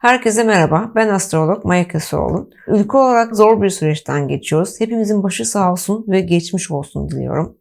Herkese merhaba, ben astrolog Maya Kesoğlu. Ülke olarak zor bir süreçten geçiyoruz. Hepimizin başı sağ olsun ve geçmiş olsun diliyorum.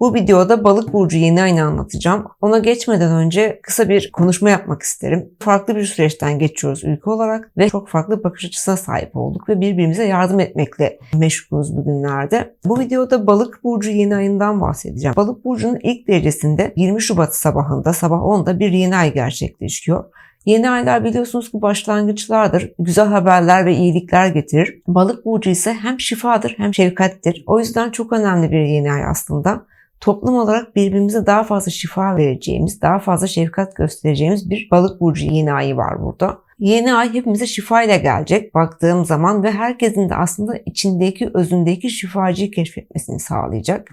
Bu videoda balık burcu yeni ayını anlatacağım. Ona geçmeden önce kısa bir konuşma yapmak isterim. Farklı bir süreçten geçiyoruz ülke olarak ve çok farklı bakış açısına sahip olduk ve birbirimize yardım etmekle meşgulüz bugünlerde. Bu videoda balık burcu yeni ayından bahsedeceğim. Balık burcunun ilk derecesinde 20 Şubat sabahında sabah 10'da bir yeni ay gerçekleşiyor. Yeni aylar biliyorsunuz ki başlangıçlardır. Güzel haberler ve iyilikler getirir. Balık burcu ise hem şifadır hem şefkattir. O yüzden çok önemli bir yeni ay aslında. Toplum olarak birbirimize daha fazla şifa vereceğimiz, daha fazla şefkat göstereceğimiz bir balık burcu yeni ayı var burada. Yeni ay hepimize şifa ile gelecek baktığım zaman ve herkesin de aslında içindeki, özündeki şifacıyı keşfetmesini sağlayacak.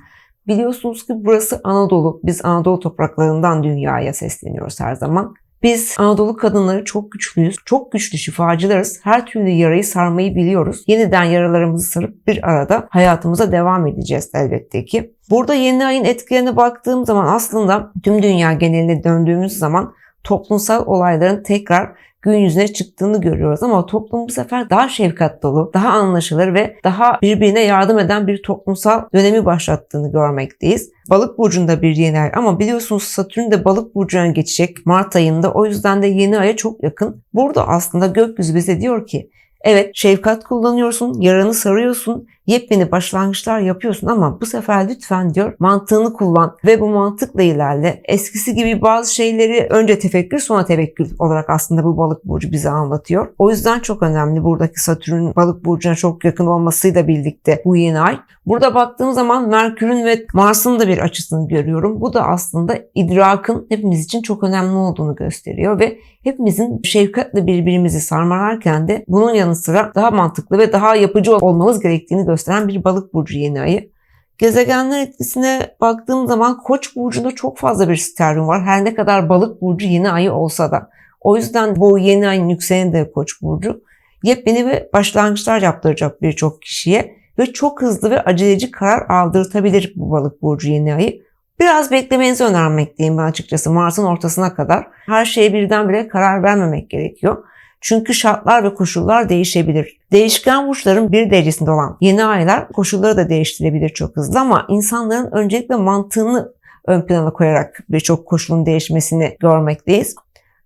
Biliyorsunuz ki burası Anadolu. Biz Anadolu topraklarından dünyaya sesleniyoruz her zaman. Biz Anadolu kadınları çok güçlüyüz, çok güçlü şifacılarız. Her türlü yarayı sarmayı biliyoruz. Yeniden yaralarımızı sarıp bir arada hayatımıza devam edeceğiz elbette ki. Burada yeni ayın etkilerine baktığım zaman aslında tüm dünya geneline döndüğümüz zaman toplumsal olayların tekrar gün yüzüne çıktığını görüyoruz ama toplum bu sefer daha şefkat dolu, daha anlaşılır ve daha birbirine yardım eden bir toplumsal dönemi başlattığını görmekteyiz. Balık burcunda bir yeni ay ama biliyorsunuz Satürn de balık burcuna geçecek Mart ayında o yüzden de yeni aya çok yakın. Burada aslında gökyüzü bize diyor ki Evet şefkat kullanıyorsun, yaranı sarıyorsun, yepyeni başlangıçlar yapıyorsun ama bu sefer lütfen diyor mantığını kullan ve bu mantıkla ilerle. Eskisi gibi bazı şeyleri önce tefekkür sonra tevekkül olarak aslında bu balık burcu bize anlatıyor. O yüzden çok önemli buradaki Satürn balık burcuna çok yakın olmasıyla birlikte bu yeni ay. Burada baktığım zaman Merkür'ün ve Mars'ın da bir açısını görüyorum. Bu da aslında idrakın hepimiz için çok önemli olduğunu gösteriyor ve hepimizin şefkatle birbirimizi sarmalarken de bunun yanı sıra daha mantıklı ve daha yapıcı olmamız gerektiğini gösteren bir balık burcu yeni ayı. Gezegenler etkisine baktığım zaman Koç burcunda çok fazla bir steryon var. Her ne kadar balık burcu yeni ayı olsa da. O yüzden bu yeni ayın yükseleni de Koç burcu. Yepyeni ve başlangıçlar yaptıracak birçok kişiye ve çok hızlı ve aceleci karar aldırtabilir bu balık burcu yeni ayı. Biraz beklemenizi önermekteyim ben açıkçası Mart'ın ortasına kadar. Her şeye birdenbire karar vermemek gerekiyor. Çünkü şartlar ve koşullar değişebilir. Değişken burçların bir derecesinde olan yeni aylar koşulları da değiştirebilir çok hızlı ama insanların öncelikle mantığını ön plana koyarak birçok koşulun değişmesini görmekteyiz.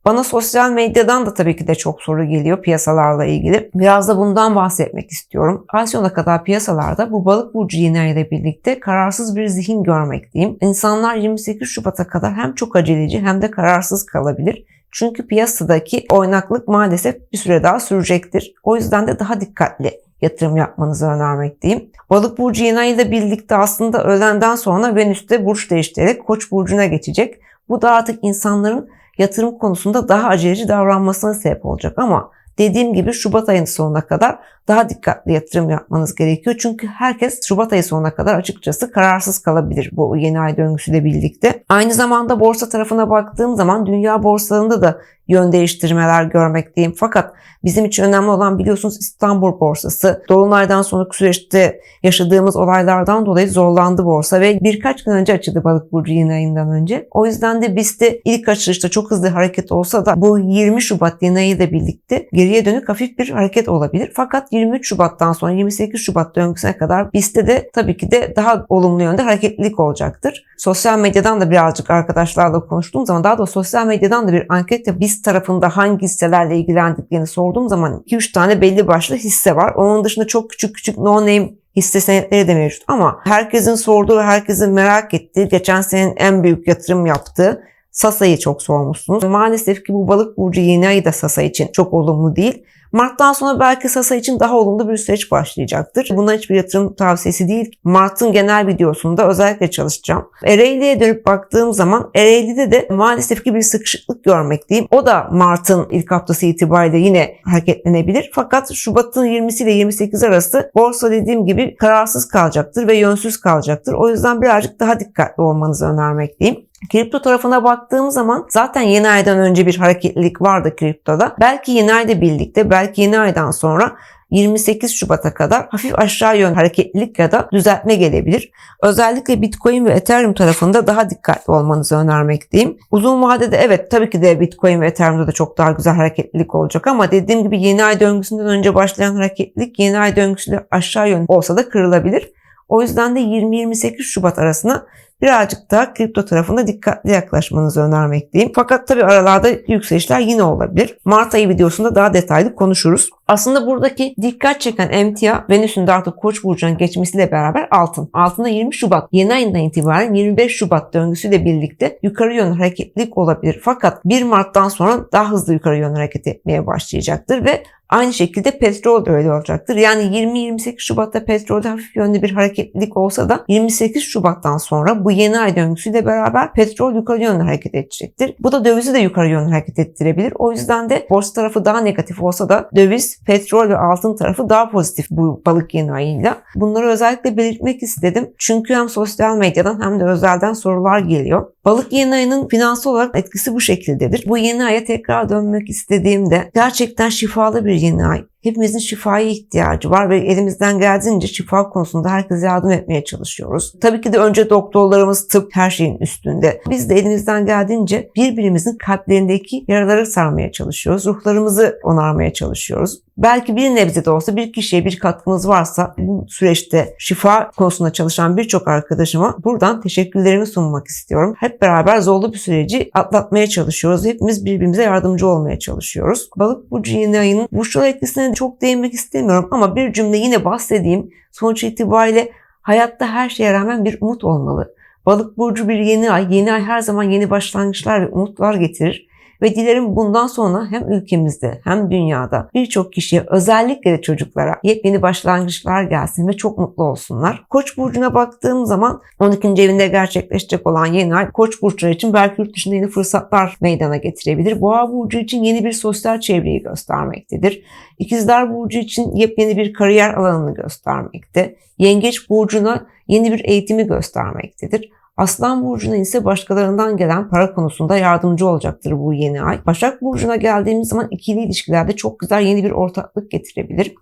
Bana sosyal medyadan da tabii ki de çok soru geliyor piyasalarla ilgili. Biraz da bundan bahsetmek istiyorum. Asyon'a kadar piyasalarda bu balık burcu yeni ile birlikte kararsız bir zihin görmekteyim. İnsanlar 28 Şubat'a kadar hem çok aceleci hem de kararsız kalabilir. Çünkü piyasadaki oynaklık maalesef bir süre daha sürecektir. O yüzden de daha dikkatli yatırım yapmanızı önermekteyim. Balık burcu yeni ile birlikte aslında öğlenden sonra Venüs'te burç değiştirerek Koç burcuna geçecek. Bu da artık insanların yatırım konusunda daha aceleci davranmasına sebep olacak ama dediğim gibi Şubat ayının sonuna kadar daha dikkatli yatırım yapmanız gerekiyor. Çünkü herkes Şubat ayı sonuna kadar açıkçası kararsız kalabilir bu yeni ay döngüsüyle birlikte. Aynı zamanda borsa tarafına baktığım zaman dünya borsalarında da yön değiştirmeler görmekteyim. Fakat bizim için önemli olan biliyorsunuz İstanbul borsası. Dolunaydan sonraki süreçte yaşadığımız olaylardan dolayı zorlandı borsa ve birkaç gün önce açıldı balık burcu yeni ayından önce. O yüzden de BIST'te ilk açılışta çok hızlı hareket olsa da bu 20 Şubat yeni ayı ile birlikte geriye dönük hafif bir hareket olabilir. Fakat 23 Şubat'tan sonra 28 Şubat döngüsüne kadar BIST'te de tabii ki de daha olumlu yönde hareketlilik olacaktır. Sosyal medyadan da birazcık arkadaşlarla konuştuğum zaman daha da sosyal medyadan da bir anket BIST BIST tarafında hangi hisselerle ilgilendiklerini sorduğum zaman 2-3 tane belli başlı hisse var. Onun dışında çok küçük küçük no name hisse senetleri de mevcut. Ama herkesin sorduğu ve herkesin merak ettiği geçen senenin en büyük yatırım yaptığı Sasa'yı çok sormuşsunuz. Maalesef ki bu balık burcu yeni ayı da Sasa için çok olumlu değil. Mart'tan sonra belki Sasa için daha olumlu bir süreç başlayacaktır. Buna hiçbir yatırım tavsiyesi değil. Mart'ın genel videosunda özellikle çalışacağım. Ereğli'ye dönüp baktığım zaman Ereğli'de de maalesef ki bir sıkışıklık görmekteyim. O da Mart'ın ilk haftası itibariyle yine hareketlenebilir. Fakat Şubat'ın 20'si ile 28 arası borsa dediğim gibi kararsız kalacaktır ve yönsüz kalacaktır. O yüzden birazcık daha dikkatli olmanızı önermekteyim. Kripto tarafına baktığım zaman zaten yeni aydan önce bir hareketlilik vardı kriptoda. Belki yeni ayda birlikte, belki yeni aydan sonra 28 Şubat'a kadar hafif aşağı yön hareketlilik ya da düzeltme gelebilir. Özellikle Bitcoin ve Ethereum tarafında daha dikkatli olmanızı önermekteyim. Uzun vadede evet tabii ki de Bitcoin ve Ethereum'da da çok daha güzel hareketlilik olacak ama dediğim gibi yeni ay döngüsünden önce başlayan hareketlilik yeni ay döngüsüyle aşağı yön olsa da kırılabilir. O yüzden de 20-28 Şubat arasına birazcık daha kripto tarafında dikkatli yaklaşmanızı önermekteyim. Fakat tabi aralarda yükselişler yine olabilir. Mart ayı videosunda daha detaylı konuşuruz. Aslında buradaki dikkat çeken emtia Venüs'ün de artık Koç burcuna geçmesiyle beraber altın. Altında 20 Şubat yeni ayından itibaren 25 Şubat döngüsüyle birlikte yukarı yönlü hareketlilik olabilir. Fakat 1 Mart'tan sonra daha hızlı yukarı yönlü hareket etmeye başlayacaktır ve Aynı şekilde petrol öyle olacaktır. Yani 20-28 Şubat'ta petrolde hafif yönlü bir hareketlilik olsa da 28 Şubat'tan sonra bu yeni ay döngüsüyle beraber petrol yukarı yönlü hareket edecektir. Bu da dövizi de yukarı yönlü hareket ettirebilir. O yüzden de borsa tarafı daha negatif olsa da döviz, petrol ve altın tarafı daha pozitif bu balık yeni ayıyla. Bunları özellikle belirtmek istedim. Çünkü hem sosyal medyadan hem de özelden sorular geliyor. Balık yeni ayının finansal olarak etkisi bu şekildedir. Bu yeni aya tekrar dönmek istediğimde gerçekten şifalı bir yeni ay. Hepimizin şifaya ihtiyacı var ve elimizden geldiğince şifa konusunda herkese yardım etmeye çalışıyoruz. Tabii ki de önce doktorlarımız tıp her şeyin üstünde. Biz de elimizden geldiğince birbirimizin kalplerindeki yaraları sarmaya çalışıyoruz. Ruhlarımızı onarmaya çalışıyoruz. Belki bir nebze de olsa bir kişiye bir katkımız varsa bu süreçte şifa konusunda çalışan birçok arkadaşıma buradan teşekkürlerimi sunmak istiyorum. Hep beraber zorlu bir süreci atlatmaya çalışıyoruz. Hepimiz birbirimize yardımcı olmaya çalışıyoruz. Balık burcu yeni ayının burçlar etkisine çok değinmek istemiyorum ama bir cümle yine bahsedeyim. Sonuç itibariyle hayatta her şeye rağmen bir umut olmalı. Balık burcu bir yeni ay. Yeni ay her zaman yeni başlangıçlar ve umutlar getirir. Ve dilerim bundan sonra hem ülkemizde hem dünyada birçok kişiye özellikle de çocuklara yepyeni başlangıçlar gelsin ve çok mutlu olsunlar. Koç burcuna baktığım zaman 12. evinde gerçekleşecek olan yeni ay Koç burçları için belki yurt dışında yeni fırsatlar meydana getirebilir. Boğa burcu için yeni bir sosyal çevreyi göstermektedir. İkizler burcu için yepyeni bir kariyer alanını göstermekte. Yengeç burcuna yeni bir eğitimi göstermektedir. Aslan burcuna ise başkalarından gelen para konusunda yardımcı olacaktır bu yeni ay. Başak burcuna geldiğimiz zaman ikili ilişkilerde çok güzel yeni bir ortaklık getirebilir.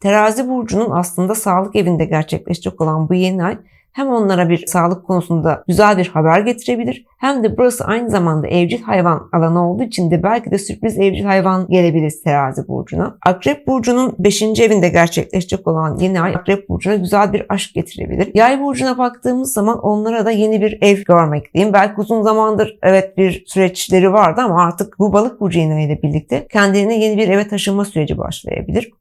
Terazi burcunun aslında sağlık evinde gerçekleşecek olan bu yeni ay hem onlara bir sağlık konusunda güzel bir haber getirebilir hem de burası aynı zamanda evcil hayvan alanı olduğu için de belki de sürpriz evcil hayvan gelebilir terazi burcuna. Akrep burcunun 5. evinde gerçekleşecek olan yeni ay Akrep burcuna güzel bir aşk getirebilir. Yay burcuna baktığımız zaman onlara da yeni bir ev görmekteyim. Belki uzun zamandır evet bir süreçleri vardı ama artık bu balık burcu yeni ile birlikte kendilerine yeni bir eve taşınma süreci başlayabilir.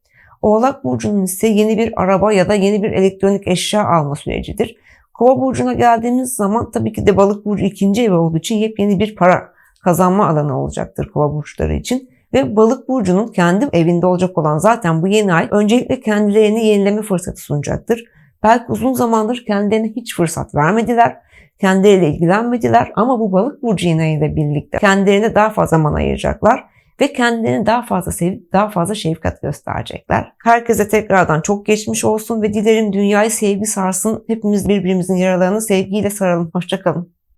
Oğlak burcunun ise yeni bir araba ya da yeni bir elektronik eşya alma sürecidir. Kova burcuna geldiğimiz zaman tabii ki de balık burcu ikinci evi olduğu için yepyeni bir para kazanma alanı olacaktır kova burçları için. Ve balık burcunun kendi evinde olacak olan zaten bu yeni ay öncelikle kendilerini yenileme fırsatı sunacaktır. Belki uzun zamandır kendilerine hiç fırsat vermediler. Kendileriyle ilgilenmediler ama bu balık burcu yeni ayıyla birlikte kendilerine daha fazla zaman ayıracaklar ve kendilerini daha fazla sevip daha fazla şefkat gösterecekler. Herkese tekrardan çok geçmiş olsun ve dilerim dünyayı sevgi sarsın. Hepimiz birbirimizin yaralarını sevgiyle saralım. Hoşçakalın.